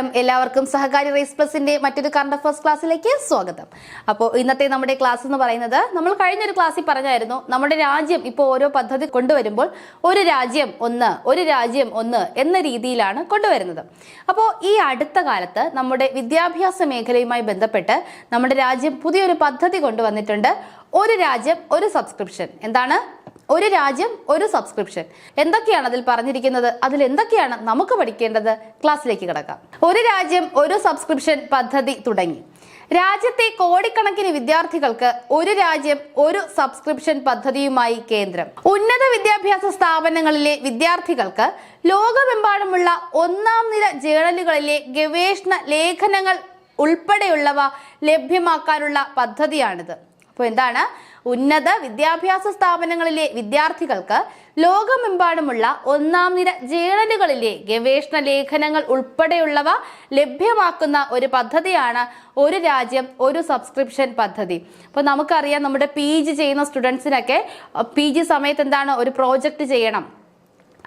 നമസ്കാരം. എല്ലാവർക്കും സഹകാരി റേസ് പ്ലസിന്റെ മറ്റൊരു കറണ്ട് ഫസ്റ്റ് ക്ലാസ്സിലേക്ക് സ്വാഗതം. അപ്പോൾ ഇന്നത്തെ നമ്മുടെ ക്ലാസ് എന്ന് പറയുന്നത് നമ്മൾ കഴിഞ്ഞൊരു ക്ലാസ്സിൽ പറഞ്ഞായിരുന്നു നമ്മുടെ രാജ്യം ഇപ്പോൾ ഓരോ പദ്ധതി കൊണ്ടുവരുമ്പോൾ ഒരു രാജ്യം ഒന്ന് ഒരു രാജ്യം ഒന്ന് എന്ന രീതിയിലാണ് കൊണ്ടുവരുന്നത്. അപ്പോൾ ഈ അടുത്ത കാലത്ത് നമ്മുടെ വിദ്യാഭ്യാസ മേഖലയുമായി ബന്ധപ്പെട്ട് നമ്മുടെ രാജ്യം പുതിയൊരു പദ്ധതി കൊണ്ടുവന്നിട്ടുണ്ട്. ഒരു രാജ്യം ഒരു സബ്സ്ക്രിപ്ഷൻ എന്താണ്? ഒരു രാജ്യം ഒരു സബ്സ്ക്രിപ്ഷൻ എന്തൊക്കെയാണ് അതിൽ പറഞ്ഞിരിക്കുന്നത്? അതിൽ എന്തൊക്കെയാണ് നമുക്ക് പഠിക്കേണ്ടത്? ക്ലാസ്സിലേക്ക് കിടക്കാം. ഒരു രാജ്യം ഒരു സബ്സ്ക്രിപ്ഷൻ പദ്ധതി തുടങ്ങി. രാജ്യത്തെ കോടിക്കണക്കിന് വിദ്യാർത്ഥികൾക്ക് ഒരു രാജ്യം ഒരു സബ്സ്ക്രിപ്ഷൻ പദ്ധതിയുമായി കേന്ദ്രം. ഉന്നത വിദ്യാഭ്യാസ സ്ഥാപനങ്ങളിലെ വിദ്യാർത്ഥികൾക്ക് ലോകമെമ്പാടുമുള്ള ഒന്നാം നില ജേണലുകളിലെ ഗവേഷണ ലേഖനങ്ങൾ ഉൾപ്പെടെയുള്ളവ ലഭ്യമാക്കാനുള്ള പദ്ധതിയാണിത്. അപ്പോൾ എന്താണ്? ഉന്നത വിദ്യാഭ്യാസ സ്ഥാപനങ്ങളിലെ വിദ്യാർത്ഥികൾക്ക് ലോകമെമ്പാടുമുള്ള ഒന്നാം നിര ജേണലുകളിലെ ഗവേഷണ ലേഖനങ്ങൾ ഉൾപ്പെടെയുള്ളവ ലഭ്യമാക്കുന്ന ഒരു പദ്ധതിയാണ് ഒരു രാജ്യം ഒരു സബ്സ്ക്രിപ്ഷൻ പദ്ധതി. അപ്പോൾ നമുക്കറിയാം നമ്മുടെ പി ജി ചെയ്യുന്ന സ്റ്റുഡൻസിനൊക്കെ പി ജി സമയത്ത് എന്താണ്? ഒരു പ്രോജക്റ്റ് ചെയ്യണം.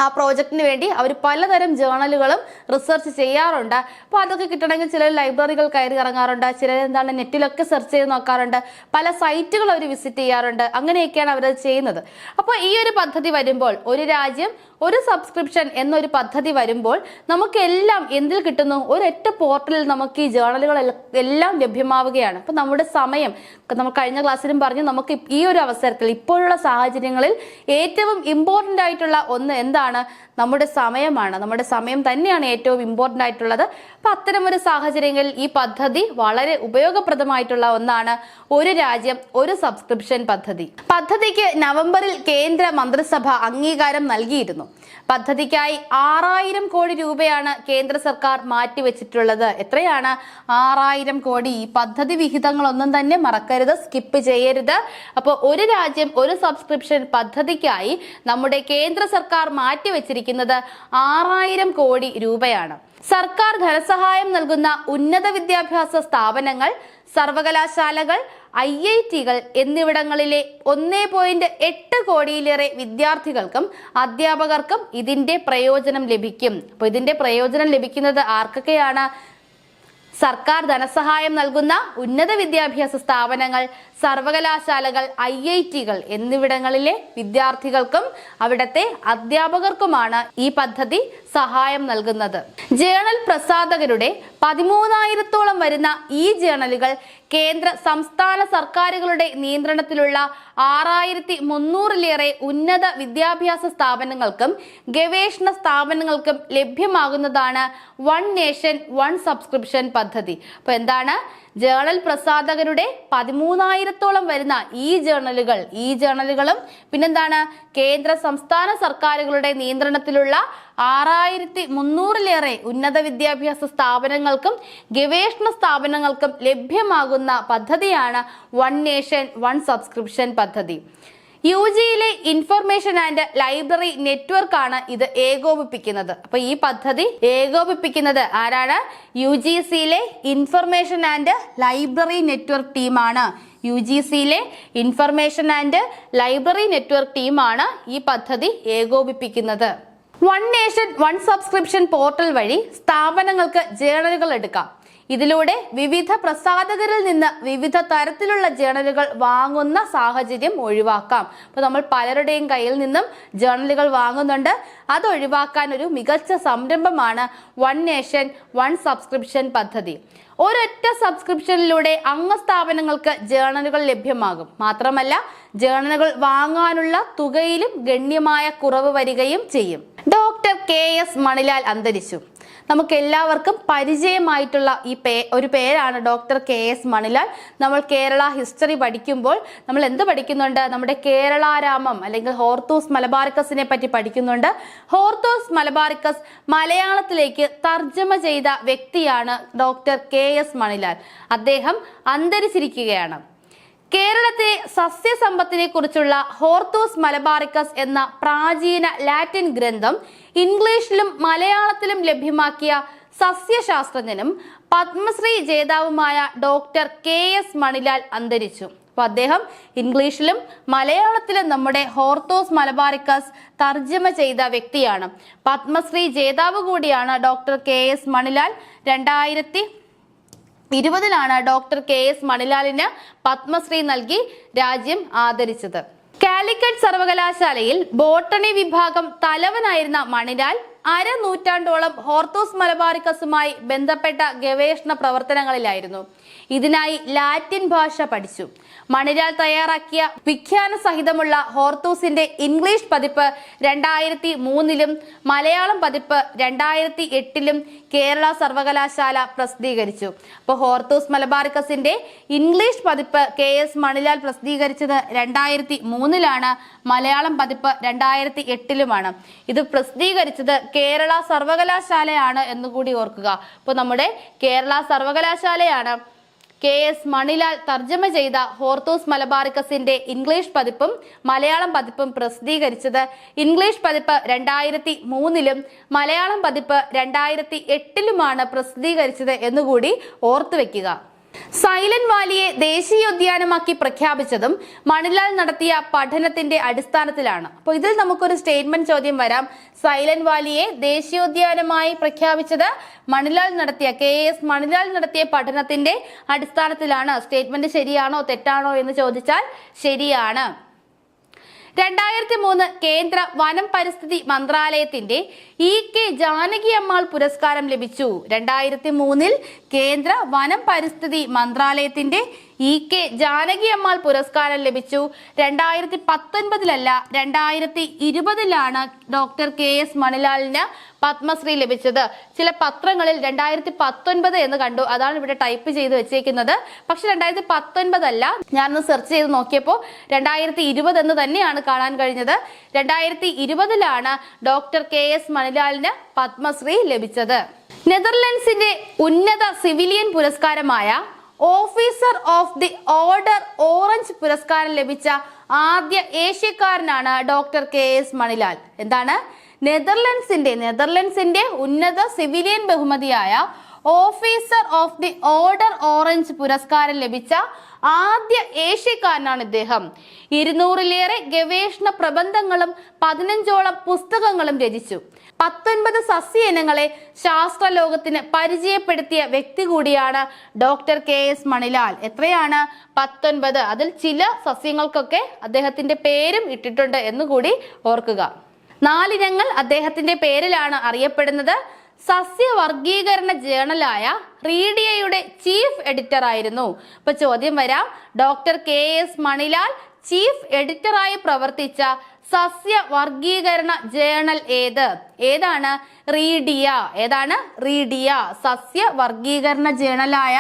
ആ പ്രോജക്റ്റിന് വേണ്ടി അവർ പലതരം ജേണലുകളും റിസർച്ച് ചെയ്യാറുണ്ട്. അപ്പോൾ അതൊക്കെ കിട്ടണമെങ്കിൽ ചിലർ ലൈബ്രറികൾ കയറി ഇറങ്ങാറുണ്ട്. ചിലർ എന്താണ് നെറ്റിലൊക്കെ സെർച്ച് ചെയ്ത് നോക്കാറുണ്ട്. പല സൈറ്റുകൾ അവർ വിസിറ്റ് ചെയ്യാറുണ്ട്. അങ്ങനെയൊക്കെയാണ് അവരത് ചെയ്യുന്നത്. അപ്പോൾ ഈ ഒരു പദ്ധതി വരുമ്പോൾ ഒരു രാജ്യം ഒരു സബ്സ്ക്രിപ്ഷൻ എന്നൊരു പദ്ധതി വരുമ്പോൾ നമുക്കെല്ലാം എന്തിൽ കിട്ടുന്നു? ഒരൊറ്റ പോർട്ടലിൽ നമുക്ക് ഈ ജേണലുകൾ എല്ലാം ലഭ്യമാവുകയാണ്. അപ്പോൾ നമ്മുടെ സമയം നമ്മൾ കഴിഞ്ഞ ക്ലാസ്സിലും പറഞ്ഞു നമുക്ക് ഈ ഒരു അവസരത്തിൽ ഇപ്പോഴുള്ള സാഹചര്യങ്ങളിൽ ഏറ്റവും ഇമ്പോർട്ടന്റ് ആയിട്ടുള്ള ഒന്ന് എന്താണ്? നമ്മുടെ സമയമാണ്. നമ്മുടെ സമയം തന്നെയാണ് ഏറ്റവും ഇമ്പോർട്ടന്റ് ആയിട്ടുള്ളത്. അപ്പം അത്തരമൊരു സാഹചര്യങ്ങളിൽ ഈ പദ്ധതി വളരെ ഉപയോഗപ്രദമായിട്ടുള്ള ഒന്നാണ് ഒരു രാജ്യം ഒരു സബ്സ്ക്രിപ്ഷൻ പദ്ധതി. പദ്ധതിക്ക് നവംബറിൽ കേന്ദ്ര മന്ത്രിസഭ അംഗീകാരം നൽകിയിരുന്നു. പദ്ധതിക്കായി ആറായിരം കോടി രൂപയാണ് കേന്ദ്ര സർക്കാർ മാറ്റിവെച്ചിട്ടുള്ളത്. എത്രയാണ്? ആറായിരം കോടി. പദ്ധതി വിഹിതങ്ങളൊന്നും തന്നെ മറക്കരുത് സ്കിപ്പ് ചെയ്യരുത്. അപ്പോൾ ഒരു രാജ്യം ഒരു സബ്സ്ക്രിപ്ഷൻ പദ്ധതിക്കായി നമ്മുടെ കേന്ദ്ര സർക്കാർ മാറ്റിവെച്ചിരിക്കുന്നത് ആറായിരം കോടി രൂപയാണ്. സർക്കാർ ധനസഹായം നൽകുന്ന ഉന്നത വിദ്യാഭ്യാസ സ്ഥാപനങ്ങൾ സർവകലാശാലകൾ ഐ ഐ ടികൾ എന്നിവിടങ്ങളിലെ ഒന്നേ പോയിന്റ് എട്ട് കോടിയിലേറെ വിദ്യാർത്ഥികൾക്കും അധ്യാപകർക്കും ഇതിന്റെ പ്രയോജനം ലഭിക്കും. അപ്പോൾ ഇതിന്റെ പ്രയോജനം ലഭിക്കുന്നത് ആർക്കൊക്കെയാണ്? സർക്കാർ ധനസഹായം നൽകുന്ന ഉന്നത വിദ്യാഭ്യാസ സ്ഥാപനങ്ങൾ സർവകലാശാലകൾ ഐ ഐ ടികൾ എന്നിവിടങ്ങളിലെ വിദ്യാർത്ഥികൾക്കും അവിടത്തെ അധ്യാപകർക്കുമാണ് ഈ പദ്ധതി സഹായം നൽകുന്നത്. ജേണൽ പ്രസാധകരുടെ പതിമൂന്നായിരത്തോളം വരുന്ന ഈ ജേണലുകൾ കേന്ദ്ര സംസ്ഥാന സർക്കാരുകളുടെ നിയന്ത്രണത്തിലുള്ള ആറായിരത്തി മുന്നൂറിലേറെ ഉന്നത വിദ്യാഭ്യാസ സ്ഥാപനങ്ങൾക്കും ഗവേഷണ സ്ഥാപനങ്ങൾക്കും ലഭ്യമാകുന്നതാണ് വൺ നേഷൻ വൺ സബ്സ്ക്രിപ്ഷൻ പദ്ധതി. അപ്പോൾ എന്താണ്? ജേണൽ പ്രസാധകരുടെ പതിമൂന്നായിരത്തോളം വരുന്ന ഈ ജേണലുകൾ ഈ ജേണലുകളും പിന്നെന്താണ്? കേന്ദ്ര സംസ്ഥാന സർക്കാരുകളുടെ നിയന്ത്രണത്തിലുള്ള ആറായിരത്തി മുന്നൂറിലേറെ ഉന്നത വിദ്യാഭ്യാസ സ്ഥാപനങ്ങൾക്കും ഗവേഷണ സ്ഥാപനങ്ങൾക്കും ലഭ്യമാകുന്ന പദ്ധതിയാണ് വൺ നേഷൻ വൺ സബ്സ്ക്രിപ്ഷൻ പദ്ധതി. യു ജിയിലെ ഇൻഫർമേഷൻ ആൻഡ് ലൈബ്രറി നെറ്റ്വർക്ക് ആണ് ഇത് ഏകോപിപ്പിക്കുന്നത്. അപ്പൊ ഈ പദ്ധതി ഏകോപിപ്പിക്കുന്നത് ആരാണ്? യു ജി സിയിലെ ഇൻഫർമേഷൻ ആൻഡ് ലൈബ്രറി നെറ്റ്വർക്ക് ടീമാണ് യു ജി സിയിലെ ഇൻഫർമേഷൻ ആൻഡ് ലൈബ്രറി നെറ്റ്വർക്ക് ടീമാണ് ഈ പദ്ധതി ഏകോപിപ്പിക്കുന്നത്. One nation one subscription portal വഴി സ്ഥാപനങ്ങൾക്ക് ജേണലുകൾ എടുക്കാം. ഇതിലൂടെ വിവിധ പ്രസാധകരിൽ നിന്ന് വിവിധ തരത്തിലുള്ള ജേണലുകൾ വാങ്ങുന്ന സാഹചര്യം ഒഴിവാക്കാം. അപ്പോൾ നമ്മൾ പലരുടെയും കയ്യിൽ നിന്നും ജേണലുകൾ വാങ്ങുന്നുണ്ട്. അത് ഒഴിവാക്കാൻ ഒരു മികച്ച സംരംഭമാണ് വൺ നേഷൻ വൺ സബ്സ്ക്രിപ്ഷൻ പദ്ധതി. ഒരൊറ്റ സബ്സ്ക്രിപ്ഷനിലൂടെ അംഗസ്ഥാപനങ്ങൾക്ക് ജേണലുകൾ ലഭ്യമാകും. മാത്രമല്ല ജേണലുകൾ വാങ്ങാനുള്ള തുകയിലും ഗണ്യമായ കുറവ് വരികയും ചെയ്യും. ഡോക്ടർ കെ എസ് മണിലാൽ അന്തരിച്ചു. നമുക്ക് എല്ലാവർക്കും പരിചയമായിട്ടുള്ള ഈ പേ ഒരു പേരാണ് ഡോക്ടർ കെ എസ് മണിലാൽ. നമ്മൾ കേരള ഹിസ്റ്ററി പഠിക്കുമ്പോൾ നമ്മൾ എന്ത് പഠിക്കുന്നുണ്ട്? നമ്മുടെ കേരളാരാമം അല്ലെങ്കിൽ ഹോർത്തൂസ് മലബാറിക്കസിനെ പറ്റി പഠിക്കുന്നുണ്ട്. ഹോർത്തൂസ് മലബാറിക്കസ് മലയാളത്തിലേക്ക് തർജമ ചെയ്ത വ്യക്തിയാണ് ഡോക്ടർ കെ എസ് മണിലാൽ. അദ്ദേഹം അന്തരിച്ചിരിക്കുകയാണ്. കേരളത്തെ സസ്യസമ്പത്തിനെ കുറിച്ചുള്ള ഹോർത്തൂസ് മലബാറിക്കസ് എന്ന പ്രാചീന ലാറ്റിൻ ഗ്രന്ഥം ഇംഗ്ലീഷിലും മലയാളത്തിലും ലഭ്യമാക്കിയ സസ്യശാസ്ത്രജ്ഞനും പത്മശ്രീ ജേതാവുമായ ഡോക്ടർ കെ എസ് മണിലാൽ അന്തരിച്ചു. അപ്പൊ അദ്ദേഹം ഇംഗ്ലീഷിലും മലയാളത്തിലും നമ്മുടെ ഹോർത്തോസ് മലബാറിക്കസ് തർജമ ചെയ്ത വ്യക്തിയാണ്. പത്മശ്രീ ജേതാവ് കൂടിയാണ് ഡോക്ടർ കെ എസ് മണിലാൽ. രണ്ടായിരത്തി ഇരുപതിലാണ് ഡോക്ടർ കെ എസ് മണിലാലിന് പത്മശ്രീ നൽകി രാജ്യം ആദരിച്ചത്. കാലിക്കറ്റ് സർവകലാശാലയിൽ ബോട്ടണി വിഭാഗം തലവനായിരുന്ന മണിലാൽ അരനൂറ്റാണ്ടോളം ഹോർത്തോസ് മലബാറിക്കസുമായി ബന്ധപ്പെട്ട ഗവേഷണ പ്രവർത്തനങ്ങളിലായിരുന്നു. ഇതിനായി ലാറ്റിൻ ഭാഷ പഠിച്ചു. മണിലാൽ തയ്യാറാക്കിയ വിഖ്യാന സഹിതമുള്ള ഹോർത്തൂസിന്റെ ഇംഗ്ലീഷ് പതിപ്പ് രണ്ടായിരത്തി മൂന്നിലും മലയാളം പതിപ്പ് രണ്ടായിരത്തി എട്ടിലും കേരള സർവകലാശാല പ്രസിദ്ധീകരിച്ചു. അപ്പോൾ ഹോർത്തൂസ് മലബാറിക്കസിന്റെ ഇംഗ്ലീഷ് പതിപ്പ് കെ എസ് മണിലാൽ പ്രസിദ്ധീകരിച്ചത് രണ്ടായിരത്തി മൂന്നിലാണ് മലയാളം പതിപ്പ് രണ്ടായിരത്തി എട്ടിലുമാണ് ഇത് പ്രസിദ്ധീകരിച്ചത് കേരള സർവകലാശാലയാണ് എന്നുകൂടി ഓർക്കുക. അപ്പോൾ നമ്മുടെ കേരള സർവകലാശാലയാണ്. കെ എസ് മണിലാൽ തർജമ ചെയ്ത ഹോർത്തോസ് മലബാറിക്കസിന്റെ ഇംഗ്ലീഷ് പതിപ്പും മലയാളം പതിപ്പും പ്രസിദ്ധീകരിച്ചത്. ഇംഗ്ലീഷ് പതിപ്പ് രണ്ടായിരത്തി മൂന്നിലും മലയാളം പതിപ്പ് രണ്ടായിരത്തി എട്ടിലുമാണ് പ്രസിദ്ധീകരിച്ചത് എന്നുകൂടി ഓർത്തുവെക്കുക. സൈലന്റ് വാലിയെ ദേശീയോദ്യാനമാക്കി പ്രഖ്യാപിച്ചതും മണിലാൽ നടത്തിയ പഠനത്തിന്റെ അടിസ്ഥാനത്തിലാണ്. അപ്പോൾ ഇതിൽ നമുക്കൊരു സ്റ്റേറ്റ്മെന്റ് ചോദ്യം വരാം. സൈലന്റ് വാലിയെ ദേശീയോദ്യാനമായി പ്രഖ്യാപിച്ചത് മണിലാൽ നടത്തിയ കെ എസ് മണിലാൽ നടത്തിയ പഠനത്തിന്റെ അടിസ്ഥാനത്തിലാണ്. സ്റ്റേറ്റ്മെന്റ് ശരിയാണോ തെറ്റാണോ എന്ന് ചോദിച്ചാൽ ശരിയാണ്. രണ്ടായിരത്തി മൂന്ന് കേന്ദ്ര വനം പരിസ്ഥിതി മന്ത്രാലയത്തിന്റെ ഇ കെ ജാനകി അമ്മാൾ പുരസ്കാരം ലഭിച്ചു. രണ്ടായിരത്തി മൂന്നിൽ കേന്ദ്ര വനം പരിസ്ഥിതി മന്ത്രാലയത്തിന്റെ ഇ കെ ജാനകി അമ്മാൾ പുരസ്കാരം ലഭിച്ചു. രണ്ടായിരത്തി പത്തൊൻപതിലല്ല രണ്ടായിരത്തി ഇരുപതിലാണ് ഡോക്ടർ കെ എസ് മണിലാലിന് പത്മശ്രീ ലഭിച്ചത്. ചില പത്രങ്ങളിൽ രണ്ടായിരത്തി പത്തൊൻപത് എന്ന് കണ്ടു. അതാണ് ഇവിടെ ടൈപ്പ് ചെയ്ത് വെച്ചേക്കുന്നത്. പക്ഷെ രണ്ടായിരത്തി പത്തൊൻപതല്ല ഞാനൊന്ന് സെർച്ച് ചെയ്ത് നോക്കിയപ്പോൾ രണ്ടായിരത്തി ഇരുപത് എന്ന് തന്നെയാണ് കാണാൻ കഴിഞ്ഞത്. രണ്ടായിരത്തി ഇരുപതിലാണ് ഡോക്ടർ കെ എസ് മണിലാലിന് പത്മശ്രീ ലഭിച്ചത്. നെതർലൻഡ്സിന്റെ ഉന്നത civilian പുരസ്കാരമായ officer of the order Orange പുരസ്കാരം ലഭിച്ച ആദ്യ ഏഷ്യക്കാരനാണ് ഡോക്ടർ കെ എസ് മണിലാൽ. എന്താണ്? നെതർലൻഡ്സിന്റെ നെതർലൻഡ്സിന്റെ ഉന്നത സിവിലിയൻ ബഹുമതിയായ officer of the order Orange പുരസ്കാരം ലഭിച്ച ആദ്യ ഏഷ്യക്കാരനാണ് ഇദ്ദേഹം. ഇരുന്നൂറിലേറെ ഗവേഷണ പ്രബന്ധങ്ങളും പതിനഞ്ചോളം പുസ്തകങ്ങളും രചിച്ചു. പത്തൊൻപത് സസ്യ ഇനങ്ങളെ ശാസ്ത്ര ലോകത്തിന് പരിചയപ്പെടുത്തിയ വ്യക്തി കൂടിയാണ് ഡോക്ടർ കെ എസ് മണിലാൽ. എത്രയാണ് പത്തൊൻപത്? അതിൽ ചില സസ്യങ്ങൾക്കൊക്കെ അദ്ദേഹത്തിന്റെ പേരും ഇട്ടിട്ടുണ്ട് എന്ന് കൂടി ഓർക്കുക. നാലിനങ്ങൾ അദ്ദേഹത്തിന്റെ പേരിലാണ് അറിയപ്പെടുന്നത്. സസ്യവർഗീകരണ ജേണലായ റീഡിയയുടെ ചീഫ് എഡിറ്റർ ആയിരുന്നു. ഇപ്പൊ ചോദ്യം വരാം. Doctor K S Manilal chief എഡിറ്ററായി പ്രവർത്തിച്ച സസ്യ വർഗീകരണ ജേണൽ ഏത്? ഏതാണ് റീഡിയ? ഏതാണ് റീഡിയ? സസ്യ വർഗീകരണ ജേണലായ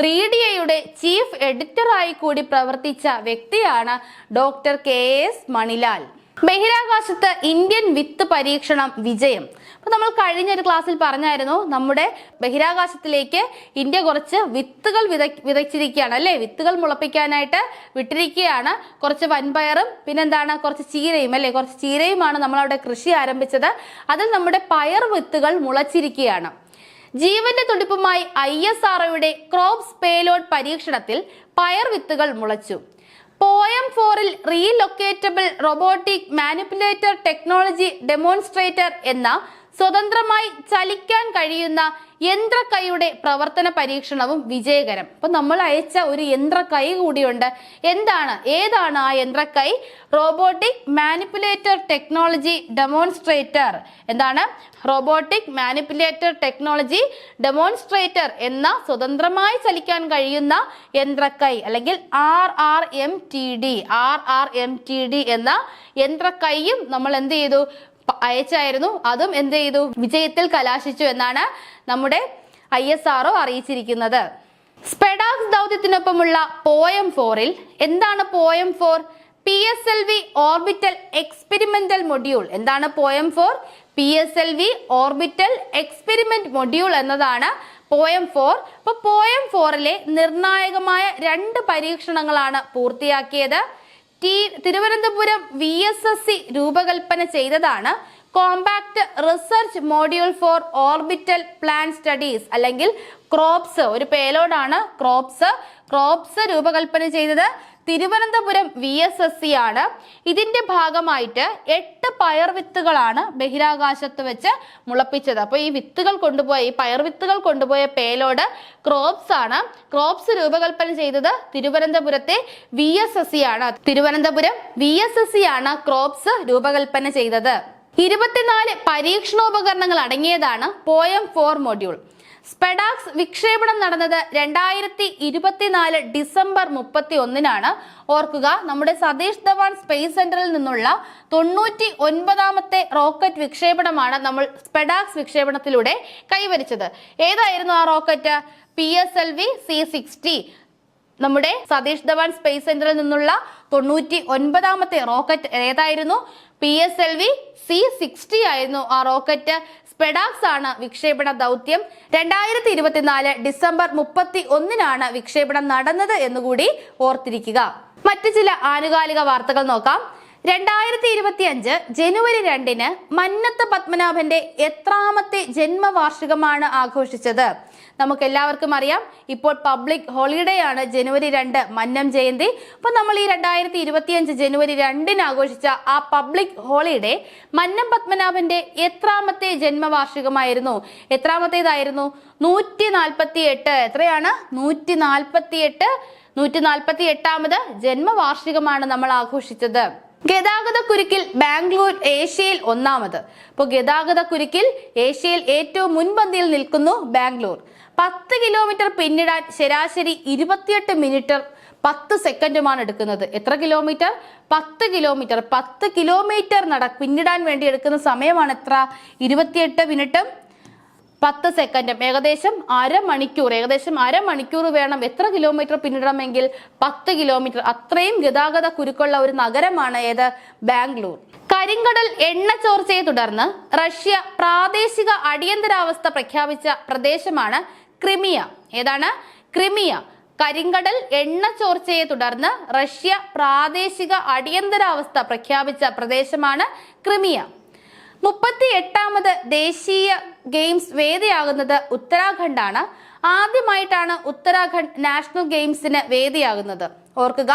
റീഡിയയുടെ ചീഫ് എഡിറ്ററായി കൂടി പ്രവർത്തിച്ച വ്യക്തിയാണ് ഡോക്ടർ കെ എസ് മണിലാൽ. ബഹിരാകാശത്ത് ഇന്ത്യൻ വിത്ത് പരീക്ഷണം വിജയം. അപ്പൊ നമ്മൾ കഴിഞ്ഞ ഒരു ക്ലാസ്സിൽ പറഞ്ഞായിരുന്നു നമ്മുടെ ബഹിരാകാശത്തിലേക്ക് ഇന്ത്യ കുറച്ച് വിത്തുകൾ വിത വിതച്ചിരിക്കുകയാണ് അല്ലേ? വിത്തുകൾ മുളപ്പിക്കാനായിട്ട് വിട്ടിരിക്കുകയാണ്. കുറച്ച് വൻപയറും പിന്നെന്താണ്? കുറച്ച് ചീരയും അല്ലേ? കുറച്ച് ചീരയുമാണ് നമ്മൾ അവിടെ കൃഷി ആരംഭിച്ചത്. അതിൽ നമ്മുടെ പയർ വിത്തുകൾ മുളച്ചിരിക്കുകയാണ്. ജീവന്റെ തുടിപ്പുമായി ഐ എസ് ആർഒയുടെ ക്രോപ്സ് പേലോഡ് പരീക്ഷണത്തിൽ പയർ വിത്തുകൾ മുളച്ചു. പോയം ഫോറിൽ relocatable robotic manipulator technology demonstrator എന്ന സ്വതന്ത്രമായി ചലിക്കാൻ കഴിയുന്ന യന്ത്രക്കൈയുടെ പ്രവർത്തന പരീക്ഷണവും വിജയകരം. അപ്പൊ നമ്മൾ അയച്ച ഒരു യന്ത്രക്കൈ കൂടിയുണ്ട്. എന്താണ്? ഏതാണ് ആ യന്ത്രക്കൈ? Robotic manipulator technology demonstrator. എന്താണ്? റോബോട്ടിക് മാനിപ്പുലേറ്റർ ടെക്നോളജി ഡെമോൺസ്ട്രേറ്റർ എന്ന സ്വതന്ത്രമായി ചലിക്കാൻ കഴിയുന്ന യന്ത്രക്കൈ അല്ലെങ്കിൽ R R M T D. R R M T D എന്ന യന്ത്രക്കൈയും നമ്മൾ എന്ത് ചെയ്തു? അയച്ചായിരുന്നു. അതും എന്ത് ചെയ്തു? വിജയത്തിൽ കലാശിച്ചു എന്നാണ് നമ്മുടെ ഐ എസ് ആർഒ അറിയിച്ചിരിക്കുന്നത്. സ്പെഡാക്സ് ദൗത്യത്തിനൊപ്പമുള്ള പോയം ഫോറിൽ എന്താണ് POEM four? P S L V orbital experimental module. എന്താണ് POEM four? P S L V orbital experiment module എന്നതാണ് പോയം ഫോർ. അപ്പൊ പോയം ഫോറിലെ നിർണായകമായ രണ്ട് പരീക്ഷണങ്ങളാണ് പൂർത്തിയാക്കിയത്. Thiruvananthapuram V S S C രൂപകൽപ്പന ചെയ്തതാണ് compact research module for orbital plan studies അല്ലെങ്കിൽ ക്രോപ്സ് ഒരു പേലോഡാണ് ക്രോപ്സ്. ക്രോപ്സ് രൂപകൽപ്പന ചെയ്തത് Thiruvananthapuram V S S C ആണ്. ഇതിന്റെ ഭാഗമായിട്ട് എട്ട് പയർ വിത്തുകളാണ് ബഹിരാകാശത്ത് വെച്ച് മുളപ്പിച്ചത്. അപ്പോൾ ഈ വിത്തുകൾ കൊണ്ടുപോയ ഈ പയർ വിത്തുകൾ കൊണ്ടുപോയ പേലോട് ക്രോപ്സ് ആണ്. ക്രോപ്സ് രൂപകൽപ്പന ചെയ്തത് തിരുവനന്തപുരത്തെ വി എസ് എസ് സി ആണ്. Thiruvananthapuram V S S C ആണ് ക്രോപ്സ് രൂപകൽപ്പന ചെയ്തത്. ഇരുപത്തിനാല് പരീക്ഷണോപകരണങ്ങൾ അടങ്ങിയതാണ് പോയം ഫോർ മൊഡ്യൂൾ. സ്പെഡാക്സ് വിക്ഷേപണം നടന്നത് രണ്ടായിരത്തി ഇരുപത്തിനാല് ഡിസംബർ മുപ്പത്തി ഒന്നിനാണ് ഓർക്കുക നമ്മുടെ സതീഷ് ധവാൻ സ്പേസ് സെന്ററിൽ നിന്നുള്ള തൊണ്ണൂറ്റി ഒൻപതാമത്തെ റോക്കറ്റ് വിക്ഷേപണമാണ് നമ്മൾ സ്പെഡാക്സ് വിക്ഷേപണത്തിലൂടെ കൈവരിച്ചത്. ഏതായിരുന്നു ആ rocket? P S L V C sixty. നമ്മുടെ സതീഷ് ധവാൻ സ്പേസ് സെന്ററിൽ നിന്നുള്ള തൊണ്ണൂറ്റി ഒൻപതാമത്തെ റോക്കറ്റ് ഏതായിരുന്നു? P S L V C sixty ആയിരുന്നു ആ റോക്കറ്റ്. സ്പെഡാക്സ് ആണ് വിക്ഷേപണ ദൗത്യം. രണ്ടായിരത്തി ഇരുപത്തിനാല് ഡിസംബർ മുപ്പത്തി ഒന്നിനാണ് വിക്ഷേപണം നടന്നത് എന്നുകൂടി ഓർത്തിരിക്കുക. മറ്റു ചില ആനുകാലിക വാർത്തകൾ നോക്കാം. രണ്ടായിരത്തി ഇരുപത്തി അഞ്ച് ജനുവരി രണ്ടിന് മന്നത്ത് പത്മനാഭന്റെ എത്രാമത്തെ ജന്മവാർഷികമാണ് ആഘോഷിച്ചത്. നമുക്ക് എല്ലാവർക്കും അറിയാം. ഇപ്പോൾ പബ്ലിക് ഹോളിഡേ ആണ് ജനുവരി രണ്ട് മന്നം ജയന്തി. അപ്പൊ നമ്മൾ ഈ രണ്ടായിരത്തി ഇരുപത്തിയഞ്ച് ജനുവരി രണ്ടിന് ആഘോഷിച്ച ആ പബ്ലിക് ഹോളിഡേ മന്നം പത്മനാഭന്റെ എത്രാമത്തെ ജന്മവാർഷികമായിരുന്നു? എത്രാമത്തേതായിരുന്നു? നൂറ്റി നാൽപ്പത്തി എട്ട് എത്രയാണ്? നൂറ്റി നാൽപ്പത്തി എട്ട് നൂറ്റി നാൽപ്പത്തി എട്ടാമത് ജന്മവാർഷികമാണ് നമ്മൾ ആഘോഷിച്ചത്. ഗതാഗത കുരുക്കിൽ ബാംഗ്ലൂർ ഏഷ്യയിൽ ഒന്നാമത്. ഇപ്പോൾ ഗതാഗത കുരുക്കിൽ ഏഷ്യയിൽ ഏറ്റവും മുൻപന്തിയിൽ നിൽക്കുന്നു ബാംഗ്ലൂർ. പത്ത് കിലോമീറ്റർ പിന്നിടാൻ ശരാശരി ഇരുപത്തിയെട്ട് മിനിറ്റ് പത്ത് സെക്കൻഡുമാണ് എടുക്കുന്നത്. എത്ര കിലോമീറ്റർ? പത്ത് കിലോമീറ്റർ. പത്ത് കിലോമീറ്റർ നട പിന്നിടാൻ വേണ്ടി എടുക്കുന്ന സമയമാണ് എത്ര? ഇരുപത്തിയെട്ട് മിനിറ്റും പത്ത് സെക്കൻഡും. ഏകദേശം അരമണിക്കൂർ ഏകദേശം അരമണിക്കൂർ വേണം എത്ര കിലോമീറ്റർ പിന്നിടണമെങ്കിൽ പത്ത് കിലോമീറ്റർ. അത്രയും ഗതാഗത കുരുക്കുള്ള ഒരു നഗരമാണ് ഏത്? ബാംഗ്ലൂർ. കരിങ്കടൽ എണ്ണ ചോർച്ചയെ തുടർന്ന് റഷ്യ പ്രാദേശിക അടിയന്തരാവസ്ഥ പ്രഖ്യാപിച്ച പ്രദേശമാണ് ക്രിമിയ. ഏതാണ്? ക്രിമിയ. കരിങ്കടൽ എണ്ണ ചോർച്ചയെ തുടർന്ന് റഷ്യ പ്രാദേശിക അടിയന്തരാവസ്ഥ പ്രഖ്യാപിച്ച പ്രദേശമാണ് ക്രിമിയ. മുപ്പത്തി എട്ടാമത് ദേശീയ ഗെയിംസ് വേദിയാകുന്നത് ഉത്തരാഖണ്ഡാണ്. ആദ്യമായിട്ടാണ് ഉത്തരാഖണ്ഡ് നാഷണൽ ഗെയിംസിന് വേദിയാകുന്നത്. ഓർക്കുക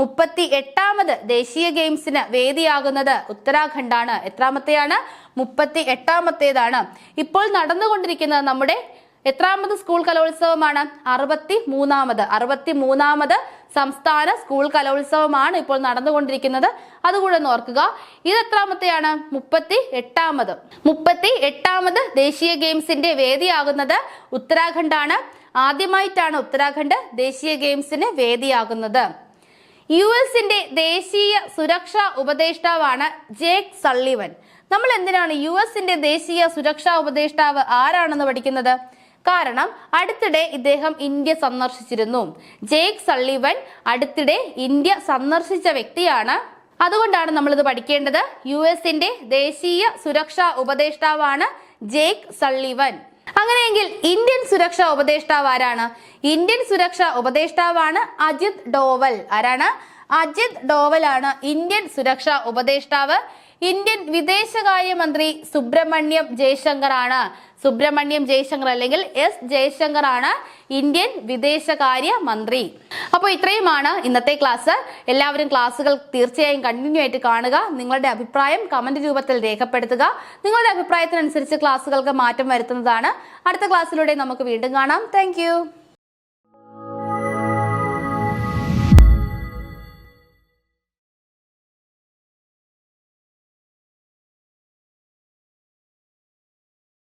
മുപ്പത്തി എട്ടാമത് ദേശീയ ഗെയിംസിന് വേദിയാകുന്നത് ഉത്തരാഖണ്ഡാണ്. എത്രാമത്തെയാണ്? മുപ്പത്തി എട്ടാമത്തേതാണ് ഇപ്പോൾ നടന്നുകൊണ്ടിരിക്കുന്നത് നമ്മുടെ എത്രാമത് സ്കൂൾ കലോത്സവമാണ്? അറുപത്തി മൂന്നാമത് അറുപത്തി മൂന്നാമത് സംസ്ഥാന സ്കൂൾ കലോത്സവമാണ് ഇപ്പോൾ നടന്നുകൊണ്ടിരിക്കുന്നത്. അതുകൂടെ ഓർക്കുക. ഇത് എത്രാമത്തെയാണ്? മുപ്പത്തി എട്ടാമത് മുപ്പത്തി എട്ടാമത് ദേശീയ ഗെയിംസിന്റെ വേദിയാകുന്നത് ഉത്തരാഖണ്ഡാണ്. ആദ്യമായിട്ടാണ് ഉത്തരാഖണ്ഡ് ദേശീയ ഗെയിംസിന് വേദിയാകുന്നത്. യു എസിന്റെ ദേശീയ സുരക്ഷാ ഉപദേഷ്ടാവാണ് ജേക്ക് സള്ളിവൻ. നമ്മൾ എന്തിനാണ് യു എസിന്റെ ദേശീയ സുരക്ഷാ ഉപദേഷ്ടാവ് ആരാണെന്ന് പഠിക്കുന്നത്? കാരണം അടുത്തിടെ ഇദ്ദേഹം ഇന്ത്യ സന്ദർശിച്ചിരുന്നു. ജേക്ക് സള്ളിവൻ അടുത്തിടെ ഇന്ത്യ സന്ദർശിച്ച വ്യക്തിയാണ്. അതുകൊണ്ടാണ് നമ്മളിത് പഠിക്കേണ്ടത്. യു എസിന്റെ ദേശീയ സുരക്ഷാ ഉപദേഷ്ടാവാണ് ജേക്ക് സള്ളിവൻ. അങ്ങനെയെങ്കിൽ ഇന്ത്യൻ സുരക്ഷാ ഉപദേഷ്ടാവ് ആരാണ്? ഇന്ത്യൻ സുരക്ഷാ ഉപദേഷ്ടാവാണ് അജിത് ഡോവൽ. ആരാണ്? അജിത് ഡോവൽ ആണ് ഇന്ത്യൻ സുരക്ഷാ ഉപദേഷ്ടാവ്. ഇന്ത്യൻ വിദേശകാര്യമന്ത്രി സുബ്രഹ്മണ്യം ജയശങ്കർ ആണ് സുബ്രഹ്മണ്യം ജയശങ്കർ അല്ലെങ്കിൽ എസ് ജയശങ്കർ ആണ് ഇന്ത്യൻ വിദേശകാര്യ മന്ത്രി അപ്പോൾ ഇത്രയുമാണ് ഇന്നത്തെ ക്ലാസ്. എല്ലാവരും ക്ലാസ്സുകൾ തീർച്ചയായും കണ്ടിന്യൂ ആയിട്ട് കാണുക. നിങ്ങളുടെ അഭിപ്രായം കമന്റ് രൂപത്തിൽ രേഖപ്പെടുത്തുക. നിങ്ങളുടെ അഭിപ്രായത്തിനനുസരിച്ച് ക്ലാസ്സുകൾക്ക് മാറ്റം വരുത്തുന്നതാണ്. അടുത്ത ക്ലാസ്സിലൂടെ നമുക്ക് വീണ്ടും കാണാം. താങ്ക്